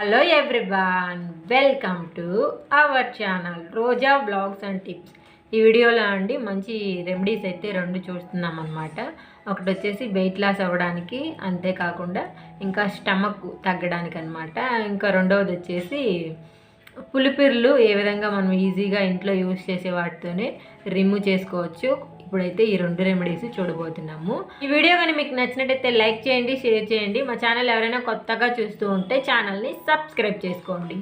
Hello everyone welcome to our channel Roja blogs and tips ఈ వీడియోలో అండి మంచి రెమెడీస్ అయితే రెండు చూస్తున్నాం అనమాట ఒకటి వచ్చేసి వెయిట్ లాస్ అవ్వడానికి అంతేకాకుండా ఇంకా స్టమక్ తగ్గడానికి అనమాట ఇంకా రెండవది వచ్చేసి పులిపిర్లు ఏ విధంగా మనం ఈజీగా ఇంట్లో యూస్ చేసే వాటితోనే రిమూవ్ చేసుకోవచ్చు. ఇప్పుడైతే ఈ రెండు రెమెడీస్ చూడబోతున్నాము. ఈ వీడియో కానీ మీకు నచ్చినట్టయితే లైక్ చేయండి షేర్ చేయండి. మా ఛానల్ ఎవరైనా కొత్తగా చూస్తూ ఉంటే ఛానల్ని సబ్స్క్రైబ్ చేసుకోండి.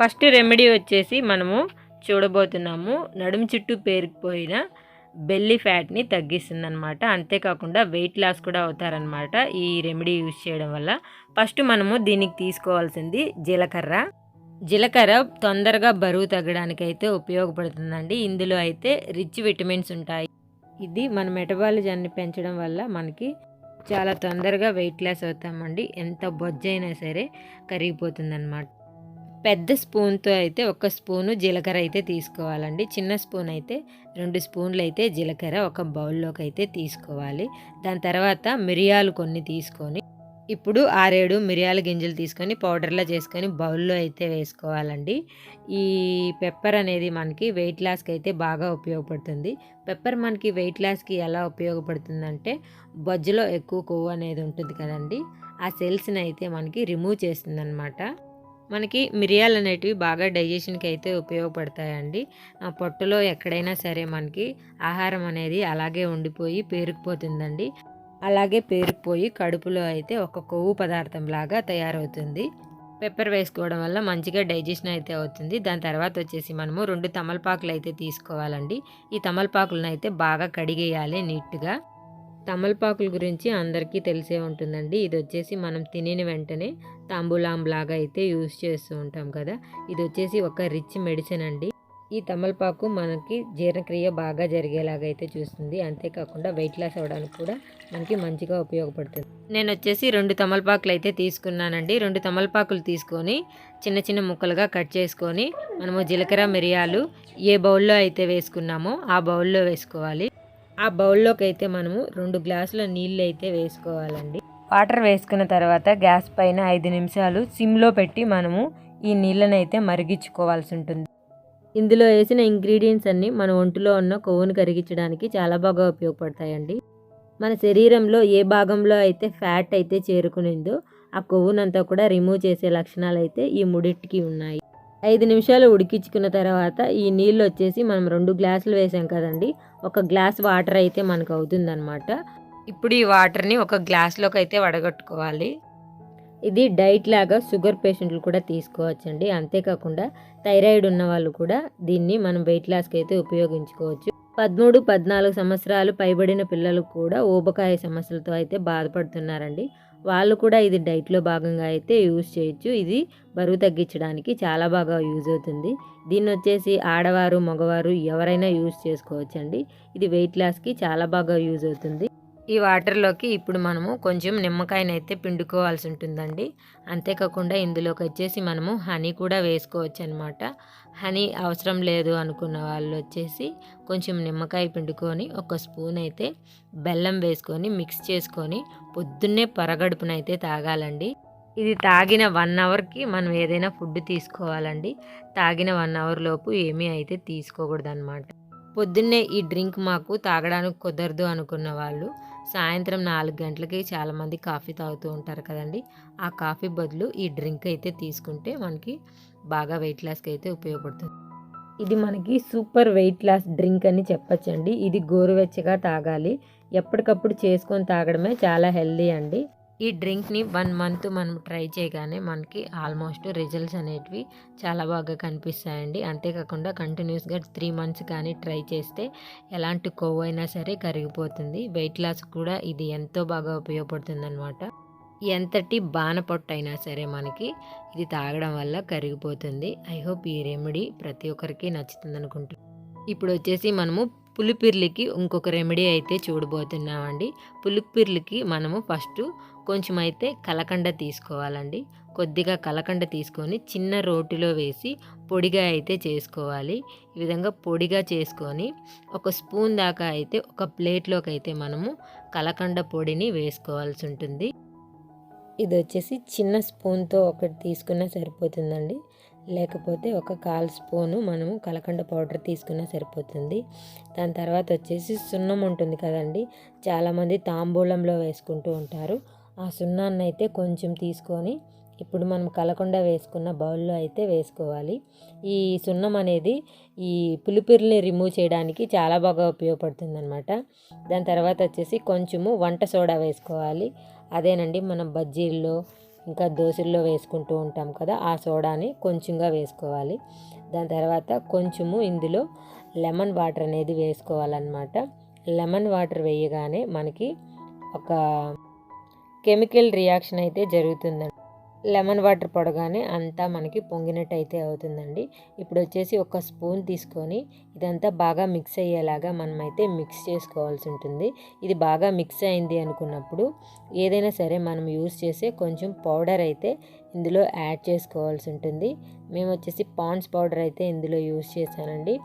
ఫస్ట్ రెమెడీ వచ్చేసి మనము చూడబోతున్నాము. నడుము చుట్టూ పేరుకుపోయిన బెల్లీ ఫ్యాట్ని తగ్గిస్తుంది అనమాట అంతేకాకుండా వెయిట్ లాస్ కూడా అవుతారనమాట ఈ రెమెడీ యూజ్ చేయడం వల్ల. ఫస్ట్ మనము దీనికి తీసుకోవాల్సింది జీలకర్ర. జీలకర్ర తొందరగా బరువు తగ్గడానికి అయితే ఉపయోగపడుతుందండి. ఇందులో అయితే రిచ్ విటమిన్స్ ఉంటాయి. ఇది మన మెటబాలిజాన్ని పెంచడం వల్ల మనకి చాలా తొందరగా వెయిట్ లాస్ అవుతామండి. ఎంత బొజ్జైనా సరే కరిగిపోతుందన్నమాట. పెద్ద స్పూన్తో అయితే ఒక స్పూను జీలకర్ర అయితే తీసుకోవాలండి. చిన్న స్పూన్ అయితే రెండు స్పూన్లు అయితే జీలకర్ర ఒక బౌల్లోకి అయితే తీసుకోవాలి. దాని తర్వాత మిరియాలు కొన్ని తీసుకొని ఇప్పుడు ఆరేడు మిరియాల గింజలు తీసుకొని పౌడర్లా చేసుకొని బౌల్లో అయితే వేసుకోవాలండి. ఈ పెప్పర్ అనేది మనకి వెయిట్ లాస్కి అయితే బాగా ఉపయోగపడుతుంది. పెప్పర్ మనకి వెయిట్ లాస్కి ఎలా ఉపయోగపడుతుందంటే బొజ్జులో ఎక్కువ కొవ్వు అనేది ఉంటుంది కదండి ఆ సెల్స్ని అయితే మనకి రిమూవ్ చేస్తుంది అనమాట మనకి మిరియాలు అనేటివి బాగా డైజెషన్కి అయితే ఉపయోగపడతాయండి. ఆ ఎక్కడైనా సరే మనకి ఆహారం అనేది అలాగే ఉండిపోయి పేరుకుపోతుందండి. అలాగే పేరుకుపోయి కడుపులో అయితే ఒక కొవ్వు పదార్థం లాగా తయారవుతుంది. పెప్పర్ వేసుకోవడం వల్ల మంచిగా డైజెషన్ అయితే అవుతుంది. దాని తర్వాత వచ్చేసి మనము రెండు తమలపాకులు అయితే తీసుకోవాలండి. ఈ తమలపాకులను అయితే బాగా కడిగేయాలి నీట్గా. తమలపాకుల గురించి అందరికీ తెలిసే ఉంటుందండి. ఇది వచ్చేసి మనం తినిన వెంటనే తాంబూలాం లాగా అయితే యూస్ చేస్తూ ఉంటాం కదా. ఇది వచ్చేసి ఒక రిచ్ మెడిసిన్ అండి. ఈ తమలపాకు మనకి జీర్ణక్రియ బాగా జరిగేలాగా అయితే చూస్తుంది. అంతేకాకుండా వెయిట్ లాస్ అవ్వడానికి కూడా మనకి మంచిగా ఉపయోగపడుతుంది. నేను వచ్చేసి రెండు తమలపాకులు అయితే తీసుకున్నానండి. రెండు తమలపాకులు తీసుకొని చిన్న చిన్న ముక్కలుగా కట్ చేసుకొని మనము జీలకర్ర మిరియాలు ఏ బౌల్లో అయితే వేసుకున్నామో ఆ బౌల్లో వేసుకోవాలి. ఆ బౌల్లోకి అయితే మనము రెండు గ్లాసుల నీళ్ళు అయితే వేసుకోవాలండి. వాటర్ వేసుకున్న తర్వాత గ్యాస్ పైన ఐదు నిమిషాలు సిమ్లో పెట్టి మనము ఈ నీళ్ళనైతే అయితే మరిగించుకోవాల్సి ఉంటుంది. ఇందులో వేసిన ఇంగ్రీడియంట్స్ అన్నీ మన ఒంటిలో ఉన్న కొవ్వును కరిగించడానికి చాలా బాగా ఉపయోగపడతాయండి. మన శరీరంలో ఏ భాగంలో అయితే ఫ్యాట్ అయితే చేరుకునిందో ఆ కొవ్వునంతా కూడా రిమూవ్ చేసే లక్షణాలు అయితే ఈ ముడిటికి ఉన్నాయి. ఐదు నిమిషాలు ఉడికించుకున్న తర్వాత ఈ నీళ్ళు వచ్చేసి మనం రెండు గ్లాసులు వేసాం కదండి ఒక గ్లాస్ వాటర్ అయితే మనకు అవుతుందన్నమాట. ఇప్పుడు ఈ వాటర్ని ఒక గ్లాస్లోకి అయితే వడగట్టుకోవాలి. ఇది డైట్ లాగా షుగర్ పేషెంట్లు కూడా తీసుకోవచ్చండి. అంతేకాకుండా థైరాయిడ్ ఉన్న వాళ్ళు కూడా దీన్ని మనం వెయిట్ లాస్కి అయితే ఉపయోగించుకోవచ్చు. పదమూడు పద్నాలుగు సంవత్సరాలు పైబడిన పిల్లలు కూడా ఊబకాయ సమస్యలతో అయితే బాధపడుతున్నారండి. వాళ్ళు కూడా ఇది డైట్లో భాగంగా అయితే యూజ్ చేయొచ్చు. ఇది బరువు తగ్గించడానికి చాలా బాగా యూజ్ అవుతుంది. దీన్ని వచ్చేసి ఆడవారు మగవారు ఎవరైనా యూజ్ చేసుకోవచ్చండి. ఇది వెయిట్ లాస్కి చాలా బాగా యూజ్ అవుతుంది. ఈ వాటర్లోకి ఇప్పుడు మనము కొంచెం నిమ్మకాయనైతే పిండుకోవాల్సి ఉంటుందండి. అంతేకాకుండా ఇందులోకి వచ్చేసి మనము హనీ కూడా వేసుకోవచ్చు అనమాట హనీ అవసరం లేదు అనుకున్న వాళ్ళు వచ్చేసి కొంచెం నిమ్మకాయ పిండుకొని ఒక స్పూన్ అయితే బెల్లం వేసుకొని మిక్స్ చేసుకొని పొద్దున్నే పరగడుపునైతే తాగాలండి. ఇది తాగిన వన్ అవర్కి మనం ఏదైనా ఫుడ్ తీసుకోవాలండి. తాగిన వన్ అవర్ లోపు ఏమీ అయితే తీసుకోకూడదు అనమాట పొద్దున్నే ఈ డ్రింక్ మాకు తాగడానికి కుదరదు అనుకున్న వాళ్ళు సాయంత్రం నాలుగు గంటలకి చాలామంది కాఫీ తాగుతూ ఉంటారు కదండి. ఆ కాఫీ బదులు ఈ డ్రింక్ అయితే తీసుకుంటే మనకి బాగా వెయిట్ లాస్కి అయితే ఉపయోగపడుతుంది. ఇది మనకి సూపర్ వెయిట్ లాస్ డ్రింక్ అని చెప్పచ్చండి. ఇది గోరువెచ్చగా తాగాలి. ఎప్పటికప్పుడు చేసుకొని తాగడమే చాలా హెల్దీ అండి. ఈ డ్రింక్ని వన్ మంత్ మనం ట్రై చేయగానే మనకి ఆల్మోస్ట్ రిజల్ట్స్ అనేటివి చాలా బాగా కనిపిస్తాయండి. అంతేకాకుండా కంటిన్యూస్గా త్రీ మంత్స్ కానీ ట్రై చేస్తే ఎలాంటి కొవ్వు అయినా సరే కరిగిపోతుంది. వెయిట్ లాస్ కూడా ఇది ఎంతో బాగా ఉపయోగపడుతుంది అనమాట ఎంతటి బాణపొట్టు అయినా సరే మనకి ఇది తాగడం వల్ల కరిగిపోతుంది. ఐ హోప్ ఈ రెమెడీ ప్రతి ఒక్కరికి నచ్చుతుంది అనుకుంటున్నాను ఇప్పుడు వచ్చేసి మనము పులిపిర్లికి ఇంకొక రెమెడీ అయితే చూడబోతున్నామండి. పులిపిర్లికి మనము ఫస్ట్ కొంచెం అయితే కలకండ తీసుకోవాలండి. కొద్దిగా కలకండ తీసుకొని చిన్న రోటిలో వేసి పొడిగా అయితే చేసుకోవాలి. ఈ విధంగా పొడిగా చేసుకొని ఒక స్పూన్ దాకా అయితే ఒక ప్లేట్లోకి అయితే మనము కలకండ పొడిని వేసుకోవాల్సి ఉంటుంది. ఇది వచ్చేసి చిన్న స్పూన్తో ఒకటి తీసుకున్నా సరిపోతుందండి. లేకపోతే ఒక కాల్ స్పూను మనము కలకండ పౌడర్ తీసుకున్నా సరిపోతుంది. దాని తర్వాత వచ్చేసి సున్నం ఉంటుంది కదండి. చాలామంది తాంబూలంలో వేసుకుంటూ ఉంటారు. ఆ సున్నాన్ని అయితే కొంచెం తీసుకొని ఇప్పుడు మనం కలకుండా వేసుకున్న బౌల్లో అయితే వేసుకోవాలి. ఈ సున్నం అనేది ఈ పులిపిరిని రిమూవ్ చేయడానికి చాలా బాగా ఉపయోగపడుతుంది అనమాట దాని తర్వాత వచ్చేసి కొంచెము వంట సోడా వేసుకోవాలి. అదేనండి మనం బజ్జీల్లో ఇంకా దోశల్లో వేసుకుంటూ ఉంటాం కదా ఆ సోడాని కొంచెంగా వేసుకోవాలి. దాని తర్వాత కొంచెము ఇందులో లెమన్ వాటర్ అనేది వేసుకోవాలన్నమాట. లెమన్ వాటర్ వేయగానే మనకి ఒక కెమికల్ రియాక్షన్ అయితే జరుగుతుందండి. లెమన్ వాటర్ పడగానే అంతా మనకి పొంగినట్టు అయితే అవుతుందండి. ఇప్పుడు వచ్చేసి ఒక స్పూన్ తీసుకొని ఇదంతా బాగా మిక్స్ అయ్యేలాగా మనమైతే మిక్స్ చేసుకోవాల్సి ఉంటుంది. ఇది బాగా మిక్స్ అయింది అనుకున్నప్పుడు ఏదైనా సరే మనం యూస్ చేసే కొంచెం పౌడర్ అయితే ఇందులో యాడ్ చేసుకోవాల్సి ఉంటుంది. మేము వచ్చేసి పాండ్స్ పౌడర్ అయితే ఇందులో యూస్ చేశానండి.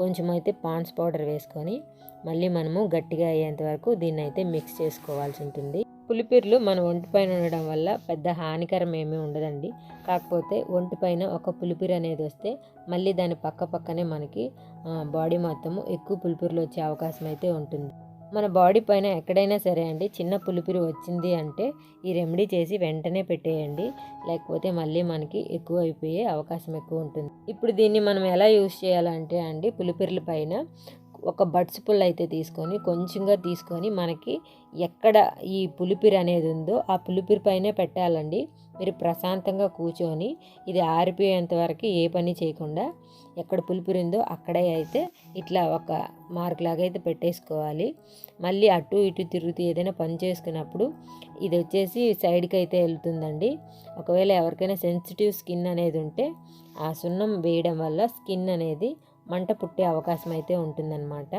కొంచెం అయితే పాండ్స్ పౌడర్ వేసుకొని మళ్ళీ మనము గట్టిగా అయ్యేంత వరకు దీన్ని అయితే మిక్స్ చేసుకోవాల్సి ఉంటుంది. పులిపిర్లు మన ఒంటిపైన ఉండడం వల్ల పెద్ద హానికరం ఏమీ ఉండదండి. కాకపోతే ఒంటిపైన ఒక పులిపిరి అనేది వస్తే మళ్ళీ దాని పక్క పక్కనే మనకి బాడీ మొత్తము ఎక్కువ పులిపిర్లు వచ్చే అవకాశం అయితే ఉంటుంది. మన బాడీ పైన ఎక్కడైనా సరే అండి చిన్న పులిపిరి వచ్చింది అంటే ఈ రెమెడీ చేసి వెంటనే పెట్టేయండి. లేకపోతే మళ్ళీ మనకి ఎక్కువ అయిపోయే అవకాశం ఎక్కువ ఉంటుంది. ఇప్పుడు దీన్ని మనం ఎలా యూస్ చేయాలంటే అండి పులిపిర్ల పైన ఒక బడ్స్ పుల్ అయితే తీసుకొని కొంచెంగా తీసుకొని మనకి ఎక్కడ ఈ పులిపిరి అనేది ఉందో ఆ పులిపిరి పైనే పెట్టాలండి. మీరు ప్రశాంతంగా కూర్చొని ఇది ఆరిపోయేంత వరకు ఏ పని చేయకుండా ఎక్కడ పులిపిరి ఉందో అక్కడే అయితే ఇట్లా ఒక మార్క్ లాగా అయితే పెట్టేసుకోవాలి. మళ్ళీ అటు ఇటు తిరుగుతూ ఏదైనా పని చేసుకున్నప్పుడు ఇది వచ్చేసి సైడ్కి అయితే వెళ్తుందండి. ఒకవేళ ఎవరికైనా సెన్సిటివ్ స్కిన్ అనేది ఉంటే ఆ సున్నం వేయడం వల్ల స్కిన్ అనేది మంట పుట్టే అవకాశం అయితే ఉంటుందన్నమాట.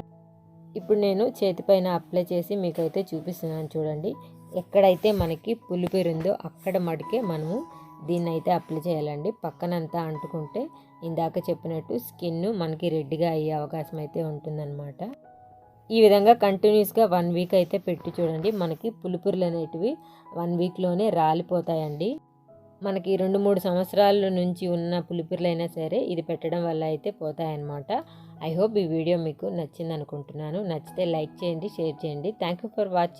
ఇప్పుడు నేను చేతిపైన అప్లై చేసి మీకైతే చూపిస్తున్నాను చూడండి. ఎక్కడైతే మనకి పులిపేరు ఉందో అక్కడ మటుకే మనము దీన్ని అయితే అప్లై చేయాలండి. పక్కనంతా అంటుకుంటే ఇందాక చెప్పినట్టు స్కిన్ మనకి రెడ్డిగా అయ్యే అవకాశం అయితే ఉంటుందన్నమాట. ఈ విధంగా కంటిన్యూస్గా వన్ వీక్ అయితే పెట్టి చూడండి. మనకి పులిపురులు అనేటివి వన్ వీక్లోనే రాలిపోతాయండి. మనకి రెండు మూడు సంవత్సరాల నుంచి ఉన్న పులిపిర్లైనా సరే ఇది పెట్టడం వల్ల అయితే పోతాయన్నమాట. ఐ హోప్ ఈ వీడియో మీకు నచ్చింది అనుకుంటున్నాను నచ్చితే లైక్ చేయండి షేర్ చేయండి. Thank you for watching